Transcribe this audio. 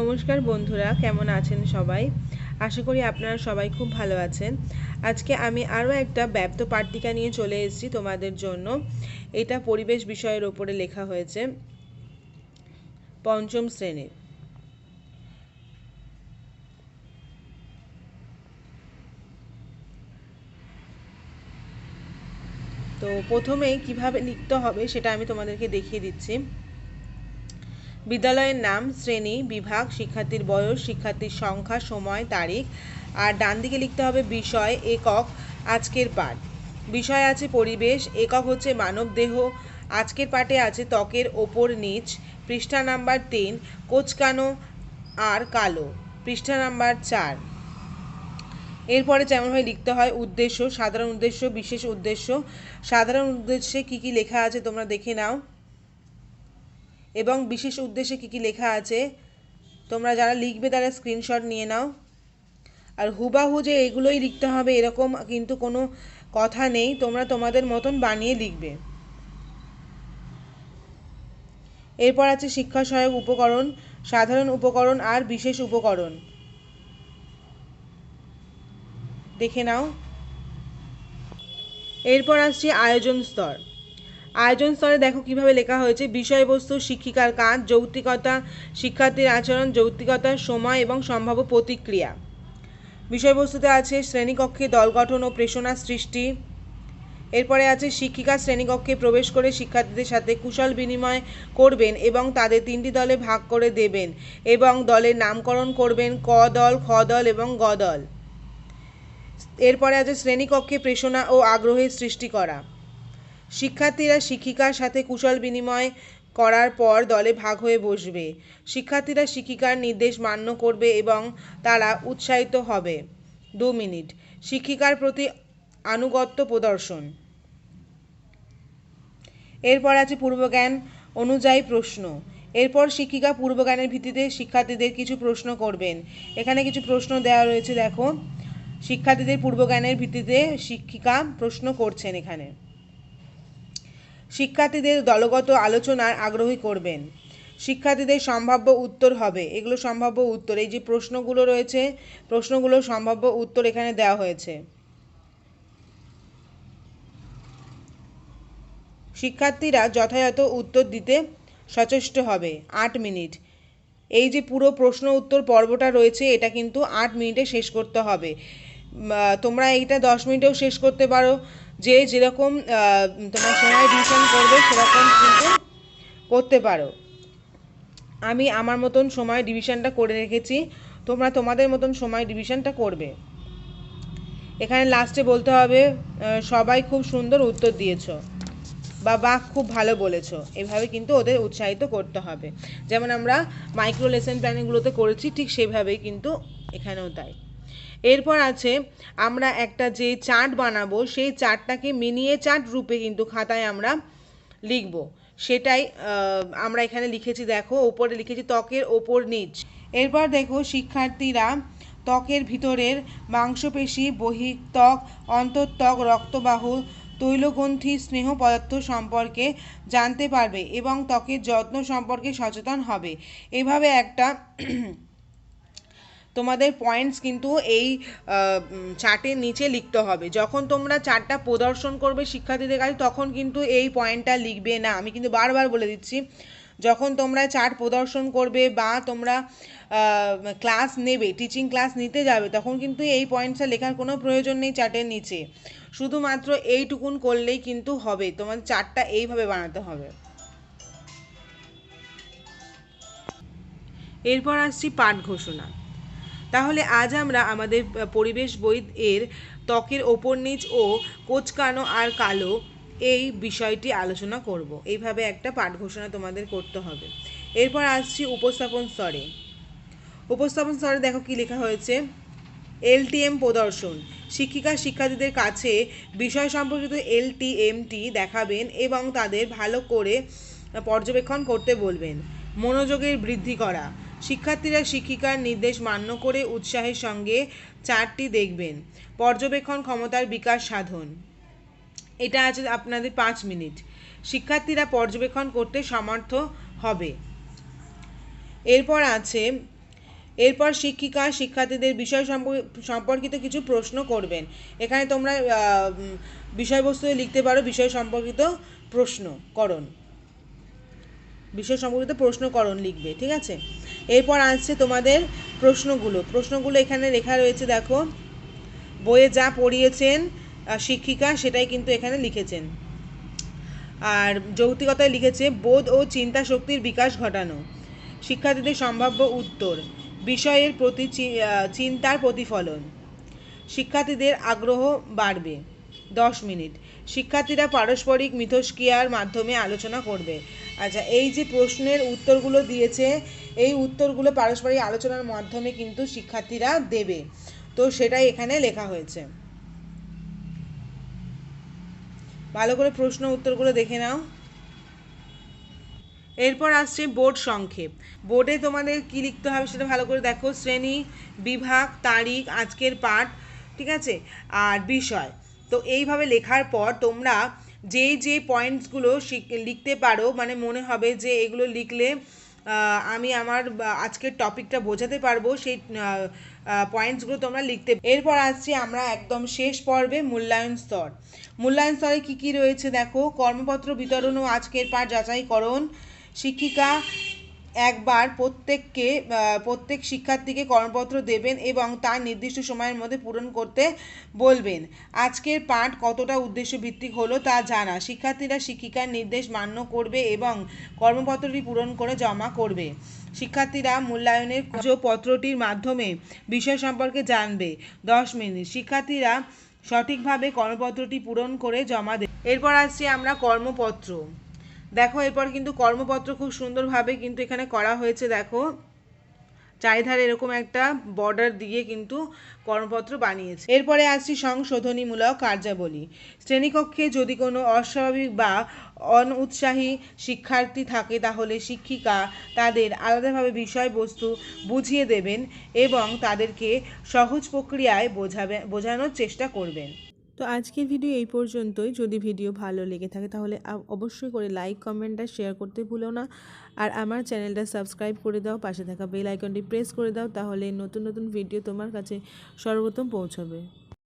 নমস্কার বন্ধুরা, কেমন আছেন সবাই? আশা করি আপনারা সবাই খুব ভালো আছেন। আজকে আমি আরও একটা ব্যপ্ত পাট্টিকা নিয়ে চলে এসেছি তোমাদের জন্য। এটা পরিবেশ বিষয়ের ওপরে লেখা হয়েছে, পঞ্চম শ্রেণির। তো প্রথমেই কীভাবে লিখতে হবে সেটা আমি তোমাদেরকে দেখিয়ে দিচ্ছি। বিদ্যালয়ের নাম, শ্রেণি, বিভাগ, শিক্ষার্থীর বয়স, শিক্ষার্থীর সংখ্যা, সময়, তারিখ, আর ডান দিকে লিখতে হবে বিষয়, একক, আজকের পাঠ। বিষয় আছে পরিবেশ, একক হচ্ছে মানব দেহ, আজকের পাঠে আছে ত্বকের ওপর নিচ, পৃষ্ঠা নাম্বার তিন, কোচকানো আর কালো, পৃষ্ঠা নাম্বার চার। এরপরে যেমনভাবে লিখতে হয় উদ্দেশ্য, সাধারণ উদ্দেশ্য, বিশেষ উদ্দেশ্য। সাধারণ উদ্দেশ্যে কি কি লেখা আছে তোমরা দেখে নাও। এবং বিশেষ উদ্দেশ্যে কি কি লেখা আছে, তোমরা যারা লিখবে তারা স্ক্রিনশট নিয়ে নাও। আর হুবাহু যে এগুলোই লিখতে হবে, এরকম কিন্তু কোনো কথা নেই, তোমরা তোমাদের মতন বানিয়ে লিখবে। এরপর আছে শিক্ষা সহায়ক উপকরণ, সাধারণ উপকরণ আর বিশেষ উপকরণ। দেখে নাও। এরপর আসছে আয়োজন স্তর। আয়োজন স্তরে দেখো কীভাবে লেখা হয়েছে। বিষয়বস্তু, শিক্ষিকার কাজ, যৌক্তিকতা, শিক্ষার্থীর আচরণ যৌক্তিকতার সময় এবং সম্ভাব্য প্রতিক্রিয়া। বিষয়বস্তুতে আছে শ্রেণীকক্ষে দল গঠন ও প্রেষণা সৃষ্টি। এরপরে আছে শিক্ষিকা শ্রেণীকক্ষে প্রবেশ করে শিক্ষার্থীদের সাথে কুশল বিনিময় করবেন এবং তাদের তিনটি দলে ভাগ করে দেবেন এবং দলের নামকরণ করবেন ক দল, খ দল এবং গ দল। এরপরে আছে শ্রেণীকক্ষে প্রেষণা ও আগ্রহের সৃষ্টি করা। শিক্ষার্থীরা শিক্ষিকার সাথে কুশল বিনিময় করার পর দলে ভাগ হয়ে বসবে। শিক্ষার্থীরা শিক্ষিকার নির্দেশ মান্য করবে এবং তারা উৎসাহিত হবে। দু মিনিট। শিক্ষিকার প্রতি আনুগত্য প্রদর্শন। এরপর আছে পূর্বজ্ঞান অনুযায়ী প্রশ্ন। এরপর শিক্ষিকা পূর্বজ্ঞানের ভিত্তিতে শিক্ষার্থীদের কিছু প্রশ্ন করবেন। এখানে কিছু প্রশ্ন দেওয়া রয়েছে, দেখো। শিক্ষার্থীদের পূর্বজ্ঞানের ভিত্তিতে শিক্ষিকা প্রশ্ন করছেন এখানে। শিক্ষার্থীদের দলগত আলোচনার আগ্রহী করবেন। শিক্ষার্থীদের সম্ভাব্য উত্তর হবে। এগুলো সম্ভাব্য উত্তর। এই যে প্রশ্নগুলো রয়েছে, প্রশ্নগুলো সম্ভাব্য উত্তর এখানে দেওয়া হয়েছে। শিক্ষার্থীরা যথাযথ উত্তর দিতে সচেষ্ট হবে। আট মিনিট। এই যে পুরো প্রশ্ন উত্তর পর্বটা রয়েছে, এটা কিন্তু আট মিনিটে শেষ করতে হবে। তোমরা এইটা দশ মিনিটেও শেষ করতে পারো। যে যেরকম তোমার সময় ডিভিশন করবে, সেরকম কিন্তু করতে পারো। আমি আমার মতন সময় ডিভিশনটা করে রেখেছি। তোমরা তোমাদের মতন সময় ডিভিশনটা করবে। এখানে লাস্টে বলতে হবে সবাই খুব সুন্দর উত্তর দিয়েছ বা বাহ খুব ভালো বলেছ। এভাবে কিন্তু ওদের উৎসাহিত করতে হবে। যেমন আমরা মাইক্রো লেসন প্ল্যানিংগুলোতে করেছি, ঠিক সেভাবেই কিন্তু এখানেও তাই। এরপর আছে, আমরা একটা যে চার্ট বানাবো, সেই চার্টটাকে মিনিয়ে চার্ট রূপে কিন্তু খাতায় আমরা লিখব। সেটাই আমরা এখানে লিখেছি, দেখো, ওপরে লিখেছি ত্বকের ওপর নিচ। এরপর দেখো, শিক্ষার্থীরা ত্বকের ভিতরের মাংসপেশি বহিক বহিত্বক অন্তর্ত্বক রক্তবাহ, তৈলগ্রন্থি, স্নেহ পদার্থ সম্পর্কে জানতে পারবে এবং ত্বকের যত্ন সম্পর্কে সচেতন হবে। এভাবে একটা তোমাদের পয়েন্টস কিন্তু এই চার্টের নিচে লিখতে হবে। যখন তোমরা চার্টটা প্রদর্শন করবে শিক্ষার্থীদের কাছে, তখন কিন্তু এই পয়েন্টটা লিখবে না। আমি কিন্তু বারবার বলে দিচ্ছি, যখন তোমরা চার্ট প্রদর্শন করবে বা তোমরা ক্লাস নেবে টিচিং ক্লাস নিতে যাবে, তখন কিন্তু এই পয়েন্টসটা লেখার কোনো প্রয়োজন নেই চার্টের নিচে। শুধুমাত্র এইটুকুন করলেই কিন্তু হবে। তোমাদের চার্টটা এইভাবে বানাতে হবে। এরপর আসছি পাঠ ঘোষণা। তাহলে আজ আমরা আমাদের পরিবেশ বই এর ত্বকের ওপর নিচ ও কোচকানো আর কালো এই বিষয়টি আলোচনা করব। এইভাবে একটা পাঠ ঘোষণা তোমাদের করতে হবে। এরপর আসছি উপস্থাপন স্তরে। উপস্থাপন স্তরে দেখো কি লেখা হয়েছে। এলটিএম প্রদর্শন। শিক্ষিকা, শিক্ষার্থীদের কাছে বিষয় সম্পর্কিত এলটিএমটি দেখাবেন এবং তাদের ভালো করে পর্যবেক্ষণ করতে বলবেন। মনোযোগের বৃদ্ধি করা। শিক্ষার্থীরা শিক্ষিকার নির্দেশ মান্য করে উৎসাহের সঙ্গে চারটি দেখবেন। পর্যবেক্ষণ ক্ষমতার বিকাশ সাধন। এটা আছে আপনাদের পাঁচ মিনিট। শিক্ষার্থীরা পর্যবেক্ষণ করতে সমর্থ হবে। এরপর আছে, এরপর শিক্ষিকা, শিক্ষার্থীদের বিষয় সম্পর্ক- সম্পর্কিত কিছু প্রশ্ন করবেন। এখানে তোমরা বিষয়বস্তু লিখতে পারো, বিষয় সম্পর্কিত প্রশ্ন করণ। বিষয় সম্পর্কিত প্রশ্নকরণ লিখবে, ঠিক আছে? এরপর আসছে তোমাদের প্রশ্নগুলো। প্রশ্নগুলো এখানে লেখা রয়েছে, দেখো। বইয়ে যা পড়িয়েছেন শিক্ষিকা, সেটাই কিন্তু এখানে লিখেছেন। আর যৌক্তিকতায় লিখেছে, বোধ ও চিন্তা শক্তির বিকাশ ঘটানো। শিক্ষার্থীদের সম্ভাব্য উত্তর, বিষয়ের প্রতি চিন্তার প্রতিফলন। শিক্ষার্থীদের আগ্রহ বাড়বে। দশ মিনিট। শিক্ষার্থীরা পারস্পরিক মিথস্ক্রিয়ার মাধ্যমে আলোচনা করবে। আচ্ছা এই যে প্রশ্নের উত্তরগুলো দিয়েছে, এই উত্তরগুলো পারস্পরিক আলোচনার মাধ্যমে কিন্তু শিক্ষার্থীরা দেবে। তো সেটাই এখানে লেখা হয়েছে। ভালো করে প্রশ্ন উত্তরগুলো দেখে নাও। এরপর আসছে বোর্ড সংক্ষেপ। বোর্ডে তোমাদের কি লিখতে হবে সেটা ভালো করে দেখো। শ্রেণি, বিভাগ, তারিখ, আজকের পাঠ, ঠিক আছে? আর বিষয়। তো এইভাবে লেখার পর তোমরা যে যে পয়েন্টসগুলো লিখতে পারো মানে মনে হবে যে এগুলো লিখলে আমি আমার আজকের টপিকটা বোঝাতে পারব, সেই পয়েন্টসগুলো তোমরা লিখতে এরপর আসছি আমরা একদম শেষ পর্বে মূল্যায়ন স্তর। মূল্যায়ন স্তরে কী কী রয়েছে দেখো, কর্মপত্র বিতরণ ও আজকের পাঠ যাচাইকরণ, শিক্ষিকা একবার প্রত্যেককে প্রত্যেক শিক্ষার্থীকে কর্মপত্র দেবেন এবং তার নির্দিষ্ট সময়ের মধ্যে পূরণ করতে বলবেন। আজকের পাঠ কতটা উদ্দেশ্য ভিত্তিক হলো তা জানা। শিক্ষার্থীরা শিক্ষিকার নির্দেশ মান্য করবে এবং কর্মপত্রটি পূরণ করে জমা করবে। শিক্ষার্থীরা মূল্যায়নের পত্রটির মাধ্যমে বিষয় সম্পর্কে জানবে। দশ মিনিট। শিক্ষার্থীরা সঠিকভাবে কর্মপত্রটি পূরণ করে জমা দেবে এরপর আসছি আমরা কর্মপত্র। দেখো, এরপর কিন্তু কর্মপত্র খুব সুন্দরভাবে কিন্তু এখানে করা হয়েছে, দেখো। চারিধারে এরকম একটা বর্ডার দিয়ে কিন্তু কর্মপত্র বানিয়েছে। এরপরে আসছি সংশোধনীমূলক কার্যাবলী। শ্রেণীকক্ষে যদি কোনো অস্বাভাবিক বা অনুৎসাহী শিক্ষার্থী থাকে, তাহলে শিক্ষিকা তাদের আলাদাভাবে বিষয়বস্তু বুঝিয়ে দেবেন এবং তাদেরকে সহজ প্রক্রিয়ায় বোঝাবে, বোঝানোর চেষ্টা করবেন। তো আজকের ভিডিও এই পর্যন্তই। যদি ভিডিও ভালো লেগে থাকে তাহলে অবশ্যই করে লাইক কমেন্ট আর শেয়ার করতে ভুলো না। আর আমার চ্যানেলটা সাবস্ক্রাইব করে দাও, পাশে থাকা বেল আইকনটি প্রেস করে দাও, তাহলে নতুন নতুন ভিডিও তোমার কাছে সর্বপ্রথম পৌঁছবে।